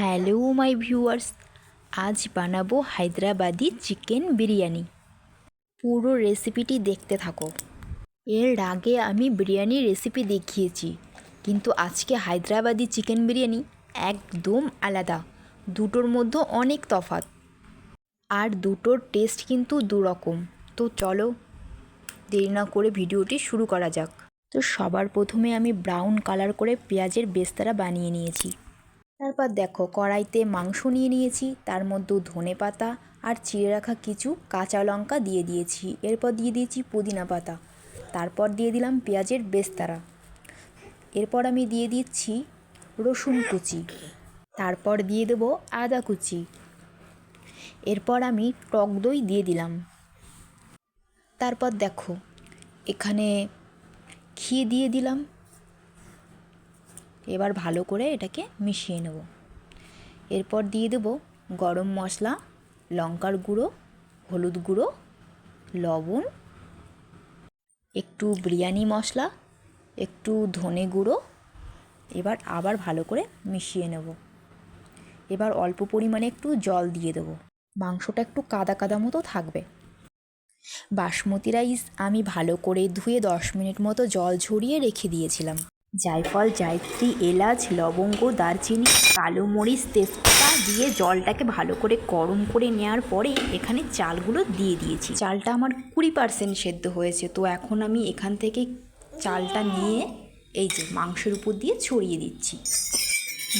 Hello my viewers আজ বানাবো Hyderabadi chicken biryani. পুরো রেসিপিটি দেখতে থাকো। এর আগে আমি বিরিয়ানির রেসিপি দেখিয়েছি, কিন্তু আজকে হায়দ্রাবাদি চিকেন বিরিয়ানি একদম আলাদা। দুটোর মধ্যে অনেক তফাৎ। আর দুটোর টেস্ট কিন্তু দুরকম। তো চলো, দেরি না করে ভিডিওটি শুরু করা যাক। তো সবার প্রথমে আমি ব্রাউন কালার করে পেঁয়াজের বেস্তারা বানিয়ে নিয়েছি। তারপর দেখো, কড়াইতে মাংস নিয়ে নিয়েছি, তার মধ্যে ধনে পাতা আর চিড়ে রাখা কিছু কাঁচা লঙ্কা দিয়ে দিয়েছি, এরপর দিয়ে দিয়েছি পুদিনা পাতা, তারপর দিয়ে দিলাম পেঁয়াজের বেস্তারা এরপর আমি দিয়ে দিচ্ছি রসুন কুচি, তারপর দিয়ে দেবো আদা কুচি, এরপর আমি টক দই দিয়ে দিলাম। তারপর দেখো, এখানে ঘি দিয়ে দিলাম এবার ভালো করে এটাকে মিশিয়ে নেব। এরপর দিয়ে দেব গরম মশলা, লঙ্কার গুঁড়ো, হলুদ গুঁড়ো, লবণ, একটু বিরিয়ানি মশলা, একটু ধনে গুঁড়ো, এবার আবার ভালো করে মিশিয়ে নেব। এবার অল্প পরিমাণে একটু জল দিয়ে দেবো। মাংসটা একটু কাদা কাদা মতো থাকবে। বাসমতি রাইস আমি ভালো করে ধুয়ে দশ মিনিট মতো জল ঝরিয়ে রেখে দিয়েছিলাম। জায়ফল, জায়ত্রী, এলাচ, লবঙ্গ, দারচিনি, কালো মরিচ, তেজপাতা দিয়ে জলটাকে ভালো করে গরম করে নেওয়ার পরে এখানে চালগুলো দিয়ে দিয়েছি। চালটা আমার কুড়ি পার্সেন্ট সেদ্ধ হয়েছে, তো এখন আমি এখান থেকে চালটা নিয়ে এই যে মাংসের উপর দিয়ে ছড়িয়ে দিচ্ছি।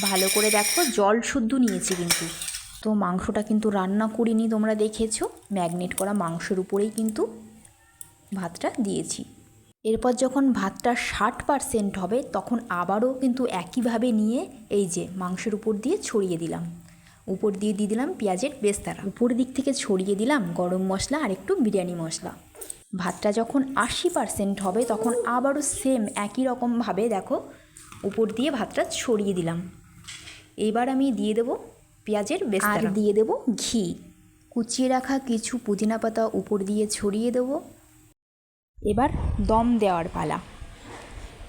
ভালো করে দেখো, জল শুদ্ধ নিয়েছি কিন্তু। তো মাংসটা কিন্তু রান্না করিনি তোমরা দেখেছ, ম্যাগনেট করা মাংসের উপরেই কিন্তু ভাতটা দিয়েছি। এরপর যখন ভাতটা ষাট পারসেন্ট হবে, তখন আবারও কিন্তু একইভাবে নিয়ে এই যে মাংসের উপর দিয়ে ছড়িয়ে দিলাম। উপর দিয়ে দিয়ে দিলাম পেঁয়াজের বেস্তারা। উপর দিক থেকে ছড়িয়ে দিলাম গরম মশলা আর একটু বিরিয়ানি মশলা। ভাতটা যখন আশি পারসেন্ট হবে, তখন আবারও সেম একই রকমভাবে দেখো, উপর দিয়ে ভাতটা ছড়িয়ে দিলাম। এবার আমি দিয়ে দেবো পেঁয়াজের বেস্তারা। আর দিয়ে দেবো ঘি। কুচিয়ে রাখা কিছু পুদিনা পাতা উপর দিয়ে ছড়িয়ে দেবো। এবার দম দেওয়ার পালা।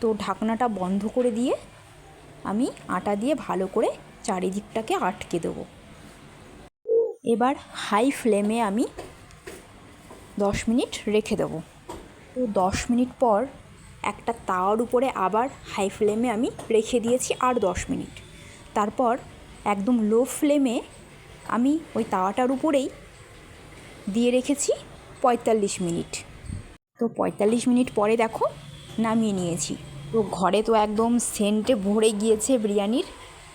তো ঢাকনাটা বন্ধ করে দিয়ে আমি আটা দিয়ে ভালো করে চারিদিকটাকে আটকে দেবো। এবার হাই ফ্লেমে আমি দশ মিনিট রেখে দেবো। তো দশ মিনিট পর একটা তাওয়ার উপরে আবার হাই ফ্লেমে আমি রেখে দিয়েছি আর দশ মিনিট। তারপর একদম লো ফ্লেমে আমি ওই তাওয়াটার উপরেই দিয়ে রেখেছি পঁয়তাল্লিশ মিনিট। তো পঁয়তাল্লিশ মিনিট পরে দেখো নামিয়ে নিয়েছি। তো ঘরে তো একদম সেন্টে ভরে গিয়েছে বিরিয়ানির।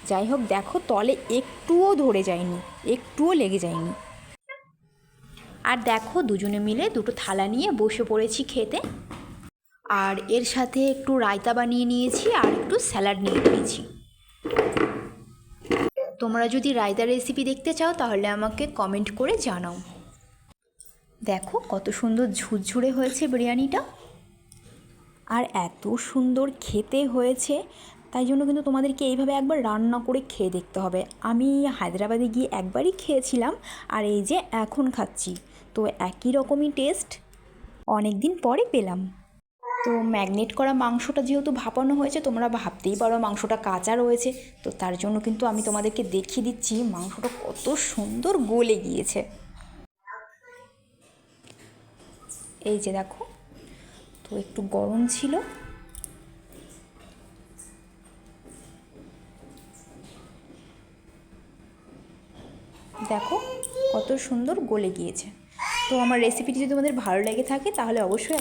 যাই হোক, দেখো তলে একটুও ধরে যায়নি, একটুও লেগে যায়নি। আর দেখো দুজনে মিলে দুটো থালা নিয়ে বসে পড়েছি খেতে। আর এর সাথে একটু রায়তা বানিয়ে নিয়েছি আর একটু স্যালাড নিয়ে নিয়েছি। তোমরা যদি রায়তা রেসিপি দেখতে চাও, তাহলে আমাকে কমেন্ট করে জানাও। দেখো কত সুন্দর ঝুরঝুরে হয়েছে বিরিয়ানিটা। আর এত সুন্দর খেতে হয়েছে, তাই জন্য কিন্তু তোমাদেরকে এইভাবে একবার রান্না করে খেয়ে দেখতে হবে। আমি হায়দ্রাবাদে গিয়ে একবারই খেয়েছিলাম, আর এই যে এখন খাচ্ছি। তো একই রকমই টেস্ট অনেক দিন পরে পেলাম। তো ম্যাগনেট করা মাংসটা যেহেতু ভাপানো হয়েছে, তোমরা ভাবতেই পারো মাংসটা কাঁচা রয়েছে। তো তার জন্য কিন্তু আমি তোমাদেরকে দেখিয়ে দিচ্ছি মাংসটা কত সুন্দর গলে গিয়েছে। এই যে দেখো, তো একটু গরম ছিল। দেখো, কত সুন্দর গলে গিয়েছে। তো আমার রেসিপিটি যদি তোমাদের ভালো লেগে থাকে, তাহলে অবশ্যই